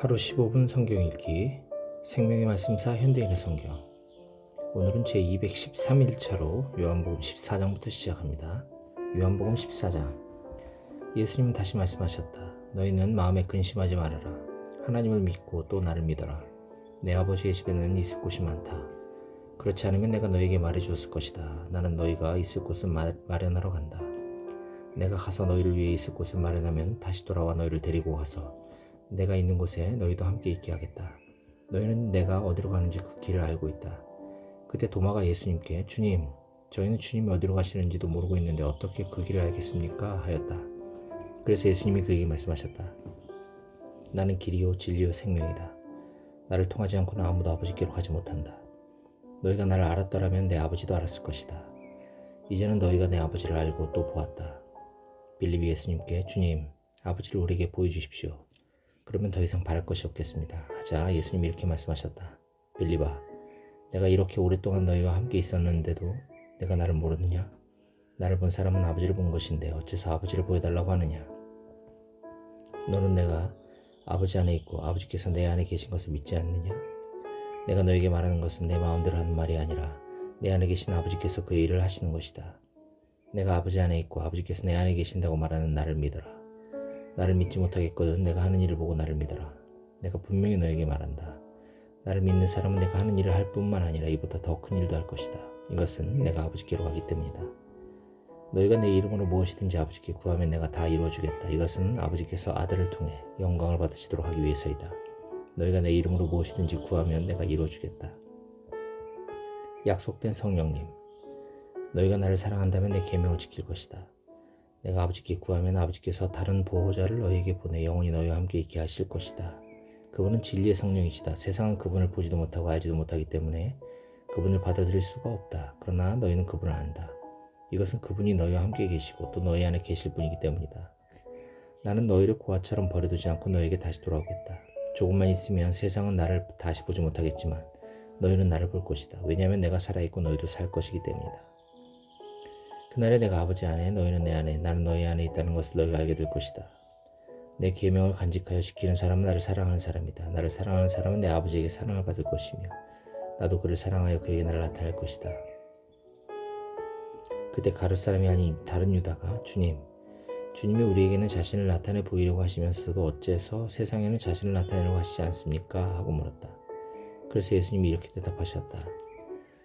하루 15분 성경 읽기 생명의 말씀사 현대인의 성경 오늘은 제 213일 차로 요한복음 14장부터 시작합니다. 요한복음 14장 예수님은 다시 말씀하셨다. 너희는 마음에 근심하지 말아라. 하나님을 믿고 또 나를 믿어라. 내 아버지의 집에는 있을 곳이 많다. 그렇지 않으면 내가 너에게 말해 주었을 것이다. 나는 너희가 있을 곳을 마, 마련하러 간다. 내가 가서 너희를 위해 있을 곳을 마련하면 다시 돌아와 너희를 데리고 가서 내가 있는 곳에 너희도 함께 있게 하겠다. 너희는 내가 어디로 가는지 그 길을 알고 있다. 그때 도마가 예수님께 주님, 저희는 주님이 어디로 가시는지도 모르고 있는데 어떻게 그 길을 알겠습니까? 하였다. 그래서 예수님이 그에게 말씀하셨다. 나는 길이요 진리요 생명이다. 나를 통하지 않고는 아무도 아버지께로 가지 못한다. 너희가 나를 알았더라면 내 아버지도 알았을 것이다. 이제는 너희가 내 아버지를 알고 또 보았다. 빌립이 예수님께 주님, 아버지를 우리에게 보여주십시오. 그러면 더 이상 바랄 것이 없겠습니다. 하자 예수님이 이렇게 말씀하셨다. 빌리바, 내가 이렇게 오랫동안 너희와 함께 있었는데도 내가 나를 모르느냐? 나를 본 사람은 아버지를 본 것인데 어째서 아버지를 보여달라고 하느냐? 너는 내가 아버지 안에 있고 아버지께서 내 안에 계신 것을 믿지 않느냐? 내가 너에게 말하는 것은 내 마음대로 하는 말이 아니라 내 안에 계신 아버지께서 그 일을 하시는 것이다. 내가 아버지 안에 있고 아버지께서 내 안에 계신다고 말하는 나를 믿어라. 나를 믿지 못하겠거든 내가 하는 일을 보고 나를 믿어라. 내가 분명히 너에게 말한다. 나를 믿는 사람은 내가 하는 일을 할 뿐만 아니라 이보다 더 큰 일도 할 것이다. 이것은 내가 아버지께로 가기 때문이다. 너희가 내 이름으로 무엇이든지 아버지께 구하면 내가 다 이루어주겠다. 이것은 아버지께서 아들을 통해 영광을 받으시도록 하기 위해서이다. 너희가 내 이름으로 무엇이든지 구하면 내가 이루어주겠다. 약속된 성령님, 너희가 나를 사랑한다면 내 계명을 지킬 것이다. 내가 아버지께 구하면 아버지께서 다른 보호자를 너희에게 보내 영원히 너희와 함께 있게 하실 것이다. 그분은 진리의 성령이시다. 세상은 그분을 보지도 못하고 알지도 못하기 때문에 그분을 받아들일 수가 없다. 그러나 너희는 그분을 안다. 이것은 그분이 너희와 함께 계시고 또 너희 안에 계실 분이기 때문이다. 나는 너희를 고아처럼 버려두지 않고 너에게 다시 돌아오겠다. 조금만 있으면 세상은 나를 다시 보지 못하겠지만 너희는 나를 볼 것이다. 왜냐하면 내가 살아있고 너희도 살 것이기 때문이다. 그날에 내가 아버지 안에 너희는 내 안에 나는 너희 안에 있다는 것을 너희가 알게 될 것이다. 내 계명을 간직하여 지키는 사람은 나를 사랑하는 사람이다. 나를 사랑하는 사람은 내 아버지에게 사랑을 받을 것이며 나도 그를 사랑하여 그에게 나를 나타낼 것이다. 그때 가룟 사람이 아닌 다른 유다가 주님, 주님이 우리에게는 자신을 나타내 보이려고 하시면서도 어째서 세상에는 자신을 나타내려고 하시지 않습니까? 하고 물었다. 그래서 예수님이 이렇게 대답하셨다.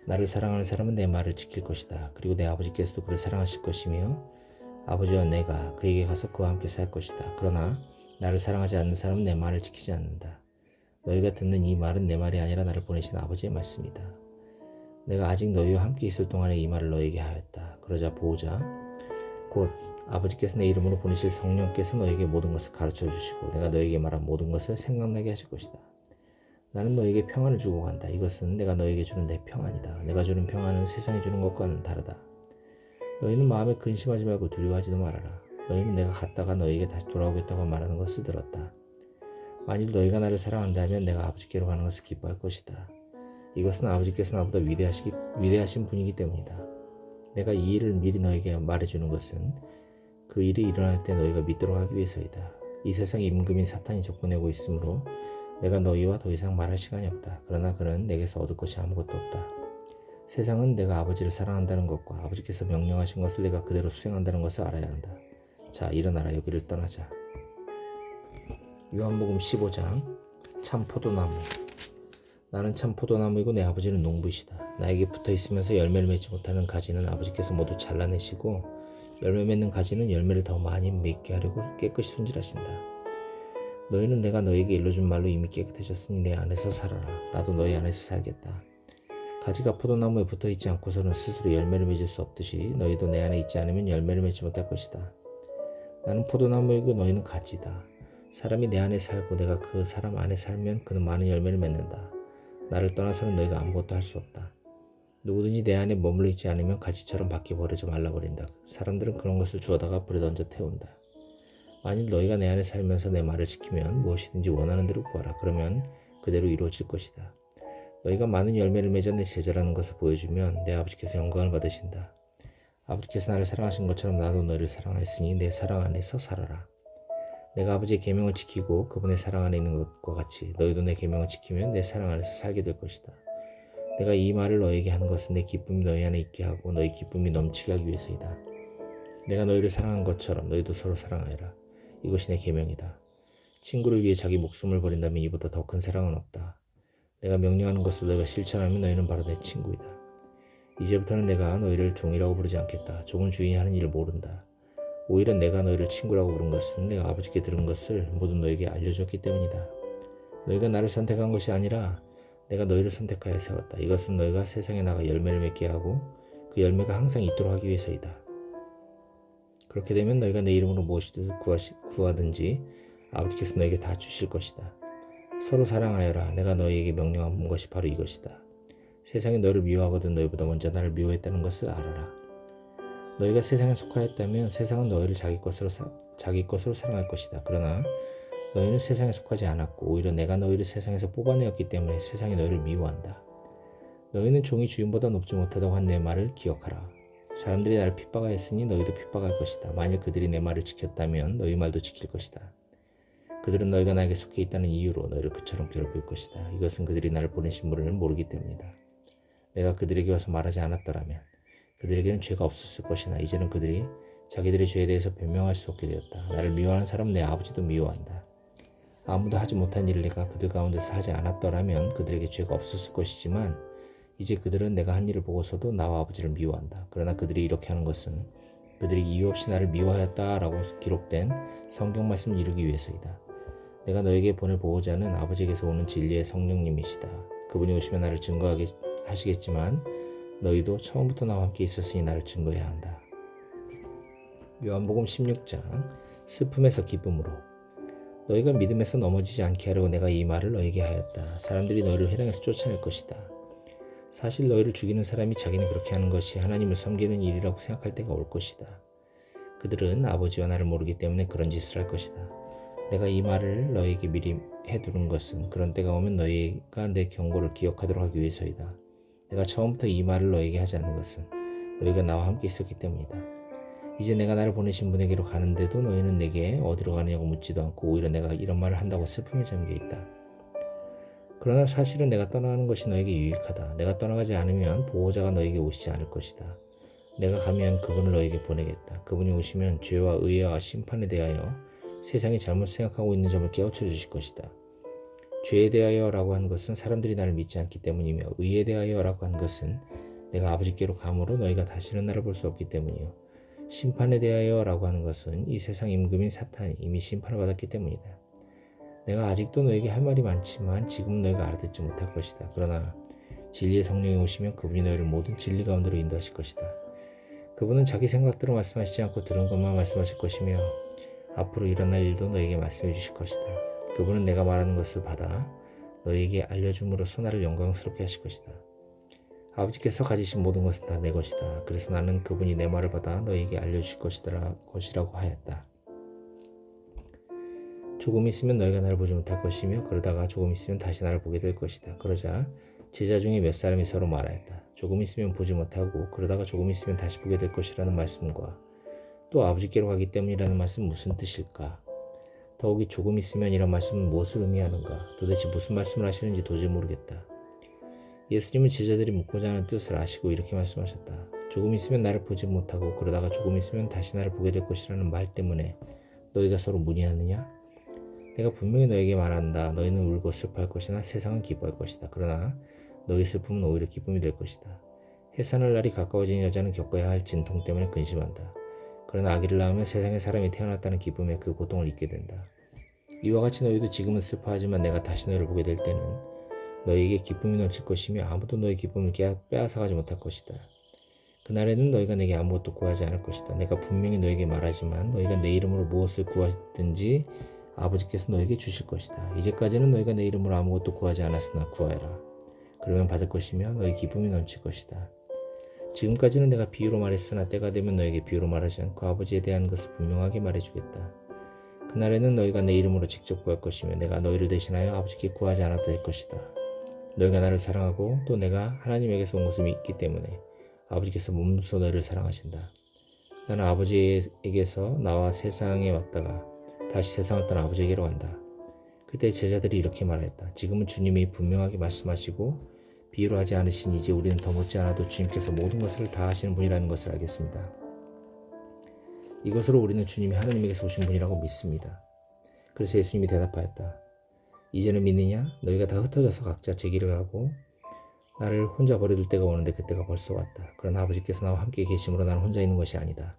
나를 사랑하는 사람은 내 말을 지킬 것이다. 그리고 내 아버지께서도 그를 사랑하실 것이며 아버지와 내가 그에게 가서 그와 함께 살 것이다. 그러나 나를 사랑하지 않는 사람은 내 말을 지키지 않는다. 너희가 듣는 이 말은 내 말이 아니라 나를 보내신 아버지의 말씀이다. 내가 아직 너희와 함께 있을 동안에 이 말을 너에게 하였다. 그러자 보호자 곧 아버지께서 내 이름으로 보내실 성령께서 너에게 모든 것을 가르쳐 주시고 내가 너에게 말한 모든 것을 생각나게 하실 것이다. 나는 너에게 평안을 주고 간다. 이것은 내가 너에게 주는 내 평안이다. 내가 주는 평안은 세상이 주는 것과는 다르다. 너희는 마음에 근심하지 말고 두려워하지도 말아라. 너희는 내가 갔다가 너에게 다시 돌아오겠다고 말하는 것을 들었다. 만일 너희가 나를 사랑한다면 내가 아버지께로 가는 것을 기뻐할 것이다. 이것은 아버지께서 나보다 위대하시, 위대하신 분이기 때문이다. 내가 이 일을 미리 너에게 말해주는 것은 그 일이 일어날 때 너희가 믿도록 하기 위해서이다. 이 세상에 임금인 사탄이 접근하고 있으므로 내가 너희와 더 이상 말할 시간이 없다. 그러나 그는 내게서 얻을 것이 아무것도 없다. 세상은 내가 아버지를 사랑한다는 것과 아버지께서 명령하신 것을 내가 그대로 수행한다는 것을 알아야 한다. 자, 일어나라 여기를 떠나자. 요한복음 15장 참 포도나무 나는 참 포도나무이고 내 아버지는 농부이시다. 나에게 붙어 있으면서 열매를 맺지 못하는 가지는 아버지께서 모두 잘라내시고 열매 맺는 가지는 열매를 더 많이 맺게 하려고 깨끗이 손질하신다. 너희는 내가 너에게 일러준 말로 이미 깨끗해졌으니 내 안에서 살아라. 나도 너희 안에서 살겠다. 가지가 포도나무에 붙어 있지 않고서는 스스로 열매를 맺을 수 없듯이 너희도 내 안에 있지 않으면 열매를 맺지 못할 것이다. 나는 포도나무이고 너희는 가지다. 사람이 내 안에 살고 내가 그 사람 안에 살면 그는 많은 열매를 맺는다. 나를 떠나서는 너희가 아무것도 할 수 없다. 누구든지 내 안에 머물러 있지 않으면 가지처럼 밖에 버려져 말라버린다. 사람들은 그런 것을 주워다가 불에 던져 태운다. 만일 너희가 내 안에 살면서 내 말을 지키면 무엇이든지 원하는 대로 구하라. 그러면 그대로 이루어질 것이다. 너희가 많은 열매를 맺어 내 제자라는 것을 보여주면 내 아버지께서 영광을 받으신다. 아버지께서 나를 사랑하신 것처럼 나도 너희를 사랑하였으니 내 사랑 안에서 살아라. 내가 아버지의 계명을 지키고 그분의 사랑 안에 있는 것과 같이 너희도 내 계명을 지키면 내 사랑 안에서 살게 될 것이다. 내가 이 말을 너에게 하는 것은 내 기쁨이 너희 안에 있게 하고 너희 기쁨이 넘치게 하기 위해서이다. 내가 너희를 사랑한 것처럼 너희도 서로 사랑하여라. 이것이 내 계명이다. 친구를 위해 자기 목숨을 버린다면 이보다 더 큰 사랑은 없다. 내가 명령하는 것을 너희가 실천하면 너희는 바로 내 친구이다. 이제부터는 내가 너희를 종이라고 부르지 않겠다. 종은 주인이 하는 일을 모른다. 오히려 내가 너희를 친구라고 부른 것은 내가 아버지께 들은 것을 모두 너에게 알려주었기 때문이다. 너희가 나를 선택한 것이 아니라 내가 너희를 선택하여 세웠다. 이것은 너희가 세상에 나가 열매를 맺게 하고 그 열매가 항상 있도록 하기 위해서이다. 그렇게 되면 너희가 내 이름으로 무엇이든 구하든지 아버지께서 너에게 다 주실 것이다. 서로 사랑하여라. 내가 너희에게 명령한 것이 바로 이것이다. 세상이 너를 미워하거든 너희보다 먼저 나를 미워했다는 것을 알아라. 너희가 세상에 속하였다면 세상은 너희를 자기 것으로 사, 자기 것으로 사랑할 것이다. 그러나 너희는 세상에 속하지 않았고 오히려 내가 너희를 세상에서 뽑아내었기 때문에 세상이 너희를 미워한다. 너희는 종이 주인보다 높지 못하다고 한 내 말을 기억하라. 사람들이 나를 핍박하였으니 너희도 핍박할 것이다. 만일 그들이 내 말을 지켰다면 너희 말도 지킬 것이다. 그들은 너희가 나에게 속해 있다는 이유로 너희를 그처럼 괴롭힐 것이다. 이것은 그들이 나를 보내신 분을 모르기 때문이다. 내가 그들에게 와서 말하지 않았더라면 그들에게는 죄가 없었을 것이나 이제는 그들이 자기들의 죄에 대해서 변명할 수 없게 되었다. 나를 미워하는 사람 내 아버지도 미워한다. 아무도 하지 못한 일을 내가 그들 가운데서 하지 않았더라면 그들에게 죄가 없었을 것이지만 이제 그들은 내가 한 일을 보고서도 나와 아버지를 미워한다. 그러나 그들이 이렇게 하는 것은 그들이 이유 없이 나를 미워하였다라고 기록된 성경 말씀을 이루기 위해서이다. 내가 너에게 보낼 보호자는 아버지에게서 오는 진리의 성령님이시다. 그분이 오시면 나를 증거하게 하시겠지만 너희도 처음부터 나와 함께 있었으니 나를 증거해야 한다. 요한복음 16장 슬픔에서 기쁨으로 너희가 믿음에서 넘어지지 않게 하려고 내가 이 말을 너에게 하였다. 사람들이 너희를 회당에서 쫓아낼 것이다. 사실 너희를 죽이는 사람이 자기는 그렇게 하는 것이 하나님을 섬기는 일이라고 생각할 때가 올 것이다. 그들은 아버지와 나를 모르기 때문에 그런 짓을 할 것이다. 내가 이 말을 너희에게 미리 해두는 것은 그런 때가 오면 너희가 내 경고를 기억하도록 하기 위해서이다. 내가 처음부터 이 말을 너희에게 하지 않는 것은 너희가 나와 함께 있었기 때문이다. 이제 내가 나를 보내신 분에게로 가는데도 너희는 내게 어디로 가느냐고 묻지도 않고 오히려 내가 이런 말을 한다고 슬픔에 잠겨 있다. 그러나 사실은 내가 떠나가는 것이 너에게 유익하다. 내가 떠나가지 않으면 보호자가 너에게 오시지 않을 것이다. 내가 가면 그분을 너에게 보내겠다. 그분이 오시면 죄와 의와 심판에 대하여 세상이 잘못 생각하고 있는 점을 깨우쳐 주실 것이다. 죄에 대하여라고 하는 것은 사람들이 나를 믿지 않기 때문이며 의에 대하여라고 하는 것은 내가 아버지께로 감으로 너희가 다시는 나를 볼 수 없기 때문이요. 심판에 대하여라고 하는 것은 이 세상 임금인 사탄이 이미 심판을 받았기 때문이다. 내가 아직도 너에게 할 말이 많지만 지금은 너희가 알아듣지 못할 것이다. 그러나 진리의 성령이 오시면 그분이 너희를 모든 진리 가운데로 인도하실 것이다. 그분은 자기 생각대로 말씀하시지 않고 들은 것만 말씀하실 것이며 앞으로 일어날 일도 너에게 말씀해 주실 것이다. 그분은 내가 말하는 것을 받아 너에게 알려줌으로써 나를 영광스럽게 하실 것이다. 아버지께서 가지신 모든 것은 다 내 것이다. 그래서 나는 그분이 내 말을 받아 너에게 알려주실 것이더라, 것이라고 하였다. 조금 있으면 너희가 나를 보지 못할 것이며 그러다가 조금 있으면 다시 나를 보게 될 것이다. 그러자 제자 중에 몇 사람이 서로 말하였다. 조금 있으면 보지 못하고 그러다가 조금 있으면 다시 보게 될 것이라는 말씀과 또 아버지께로 가기 때문이라는 말씀은 무슨 뜻일까? 더욱이 조금 있으면 이런 말씀은 무엇을 의미하는가? 도대체 무슨 말씀을 하시는지 도저히 모르겠다. 예수님은 제자들이 묻고자 하는 뜻을 아시고 이렇게 말씀하셨다. 조금 있으면 나를 보지 못하고 그러다가 조금 있으면 다시 나를 보게 될 것이라는 말 때문에 너희가 서로 문의하느냐? 내가 분명히 너에게 말한다. 너희는 울고 슬퍼할 것이나 세상은 기뻐할 것이다. 그러나 너희 슬픔은 오히려 기쁨이 될 것이다. 해산할 날이 가까워진 여자는 겪어야 할 진통 때문에 근심한다. 그러나 아기를 낳으면 세상에 사람이 태어났다는 기쁨에 그 고통을 잊게 된다. 이와 같이 너희도 지금은 슬퍼하지만 내가 다시 너희를 보게 될 때는 너희에게 기쁨이 넘칠 것이며 아무도 너희 기쁨을 빼앗아가지 못할 것이다. 그날에는 너희가 내게 아무것도 구하지 않을 것이다. 내가 분명히 너에게 말하지만 너희가 내 이름으로 무엇을 구하든지 아버지께서 너에게 주실 것이다. 이제까지는 너희가 내 이름으로 아무것도 구하지 않았으나 구하여라. 그러면 받을 것이며 너희 기쁨이 넘칠 것이다. 지금까지는 내가 비유로 말했으나 때가 되면 너에게 비유로 말하지 않고 아버지에 대한 것을 분명하게 말해주겠다. 그날에는 너희가 내 이름으로 직접 구할 것이며 내가 너희를 대신하여 아버지께 구하지 않아도 될 것이다. 너희가 나를 사랑하고 또 내가 하나님에게서 온 것을 믿기 때문에 아버지께서 몸소 너희를 사랑하신다. 나는 아버지에게서 나와 세상에 왔다가 다시 세상을 떠나 아버지에게로 간다. 그때 제자들이 이렇게 말하였다. 지금은 주님이 분명하게 말씀하시고 비유로 하지 않으시니 이제 우리는 더 못지 않아도 주님께서 모든 것을 다 하시는 분이라는 것을 알겠습니다. 이것으로 우리는 주님이 하나님에게서 오신 분이라고 믿습니다. 그래서 예수님이 대답하였다. 이제는 믿느냐? 너희가 다 흩어져서 각자 제 길을 가고 나를 혼자 버려둘 때가 오는데 그때가 벌써 왔다. 그러나 아버지께서 나와 함께 계심으로 나는 혼자 있는 것이 아니다.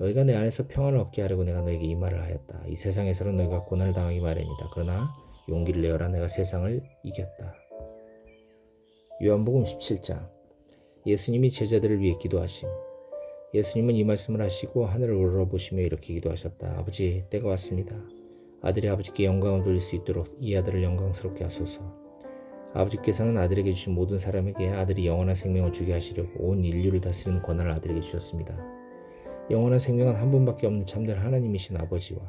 너희가 내 안에서 평안을 얻게 하려고 내가 너에게 이 말을 하였다. 이 세상에서는 너희가 고난을 당하기 마련이다. 그러나 용기를 내어라 내가 세상을 이겼다. 요한복음 17장 예수님이 제자들을 위해 기도하심 예수님은 이 말씀을 하시고 하늘을 우러러보시며 이렇게 기도하셨다. 아버지 때가 왔습니다. 아들이 아버지께 영광을 돌릴 수 있도록 이 아들을 영광스럽게 하소서. 아버지께서는 아들에게 주신 모든 사람에게 아들이 영원한 생명을 주게 하시려고 온 인류를 다스리는 권한을 아들에게 주셨습니다. 영원한 생명은 한 분밖에 없는 참된 하나님이신 아버지와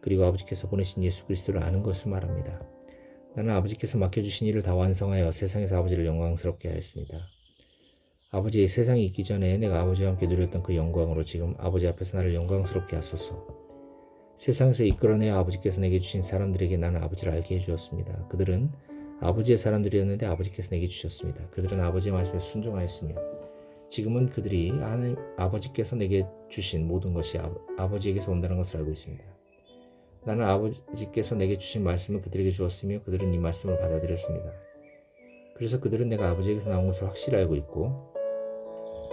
그리고 아버지께서 보내신 예수 그리스도를 아는 것을 말합니다. 나는 아버지께서 맡겨주신 일을 다 완성하여 세상에서 아버지를 영광스럽게 하였습니다. 아버지 세상이 있기 전에 내가 아버지와 함께 누렸던 그 영광으로 지금 아버지 앞에서 나를 영광스럽게 하소서. 세상에서 이끌어내어 아버지께서 내게 주신 사람들에게 나는 아버지를 알게 해주었습니다. 그들은 아버지의 사람들이었는데 아버지께서 내게 주셨습니다. 그들은 아버지의 말씀에 순종하였으며 지금은 그들이 하나님 아버지께서 내게 주신 모든 것이 아, 아버지에게서 온다는 것을 알고 있습니다. 나는 아버지께서 내게 주신 말씀을 그들에게 주었으며 그들은 이 말씀을 받아들였습니다. 그래서 그들은 내가 아버지에게서 나온 것을 확실히 알고 있고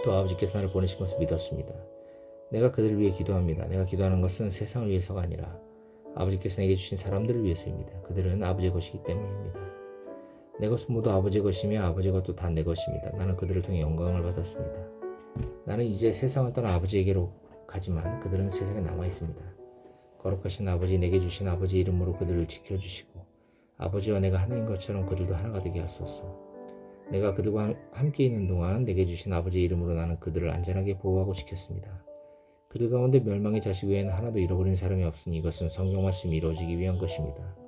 또 아버지께서 나를 보내신 것을 믿었습니다. 내가 그들을 위해 기도합니다. 내가 기도하는 것은 세상을 위해서가 아니라 아버지께서 내게 주신 사람들을 위해서입니다. 그들은 아버지의 것이기 때문입니다. 내 것은 모두 아버지의 것이며 아버지의 것도 다 내 것입니다. 나는 그들을 통해 영광을 받았습니다. 나는 이제 세상을 떠나 아버지에게로 가지만 그들은 세상에 남아 있습니다. 거룩하신 아버지 내게 주신 아버지 이름으로 그들을 지켜주시고 아버지와 내가 하나인 것처럼 그들도 하나가 되게 하소서. 내가 그들과 함께 있는 동안 내게 주신 아버지 이름으로 나는 그들을 안전하게 보호하고 지켰습니다. 그들 가운데 멸망의 자식 외에는 하나도 잃어버린 사람이 없으니 이것은 성경 말씀이 이루어지기 위한 것입니다.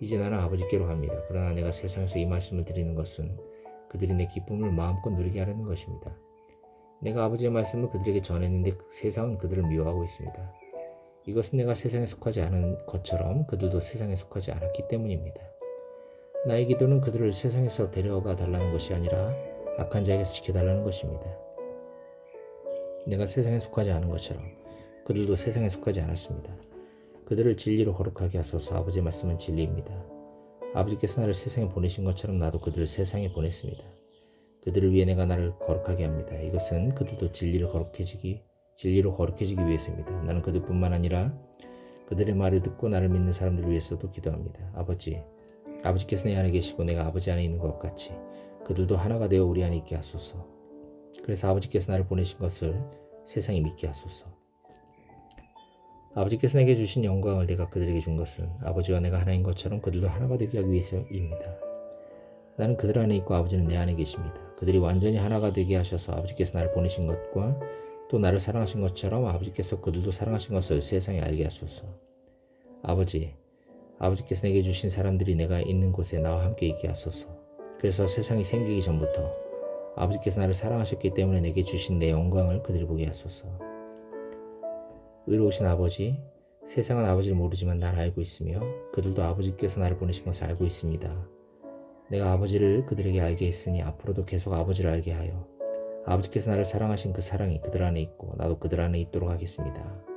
이제 나는 아버지께로 갑니다. 그러나 내가 세상에서 이 말씀을 드리는 것은 그들이 내 기쁨을 마음껏 누리게 하려는 것입니다. 내가 아버지의 말씀을 그들에게 전했는데 세상은 그들을 미워하고 있습니다. 이것은 내가 세상에 속하지 않은 것처럼 그들도 세상에 속하지 않았기 때문입니다. 나의 기도는 그들을 세상에서 데려가 달라는 것이 아니라 악한 자에게서 지켜달라는 것입니다. 내가 세상에 속하지 않은 것처럼 그들도 세상에 속하지 않았습니다. 그들을 진리로 거룩하게 하소서 아버지의 말씀은 진리입니다. 아버지께서 나를 세상에 보내신 것처럼 나도 그들을 세상에 보냈습니다. 그들을 위해 내가 나를 거룩하게 합니다. 이것은 그들도 진리를 거룩해지기 진리로 거룩해지기 위해서입니다. 나는 그들뿐만 아니라 그들의 말을 듣고 나를 믿는 사람들을 위해서도 기도합니다. 아버지, 아버지께서 내 안에 계시고 내가 아버지 안에 있는 것 같이 그들도 하나가 되어 우리 안에 있게 하소서. 그래서 아버지께서 나를 보내신 것을 세상이 믿게 하소서. 아버지께서 내게 주신 영광을 내가 그들에게 준 것은 아버지와 내가 하나인 것처럼 그들도 하나가 되게 하기 위해서입니다. 나는 그들 안에 있고 아버지는 내 안에 계십니다. 그들이 완전히 하나가 되게 하셔서 아버지께서 나를 보내신 것과 또 나를 사랑하신 것처럼 아버지께서 그들도 사랑하신 것을 세상에 알게 하소서. 아버지, 아버지께서 내게 주신 사람들이 내가 있는 곳에 나와 함께 있게 하소서. 그래서 세상이 생기기 전부터 아버지께서 나를 사랑하셨기 때문에 내게 주신 내 영광을 그들이 보게 하소서. 의로우신 아버지, 세상은 아버지를 모르지만 나를 알고 있으며 그들도 아버지께서 나를 보내신 것을 알고 있습니다. 내가 아버지를 그들에게 알게 했으니 앞으로도 계속 아버지를 알게 하여 아버지께서 나를 사랑하신 그 사랑이 그들 안에 있고 나도 그들 안에 있도록 하겠습니다.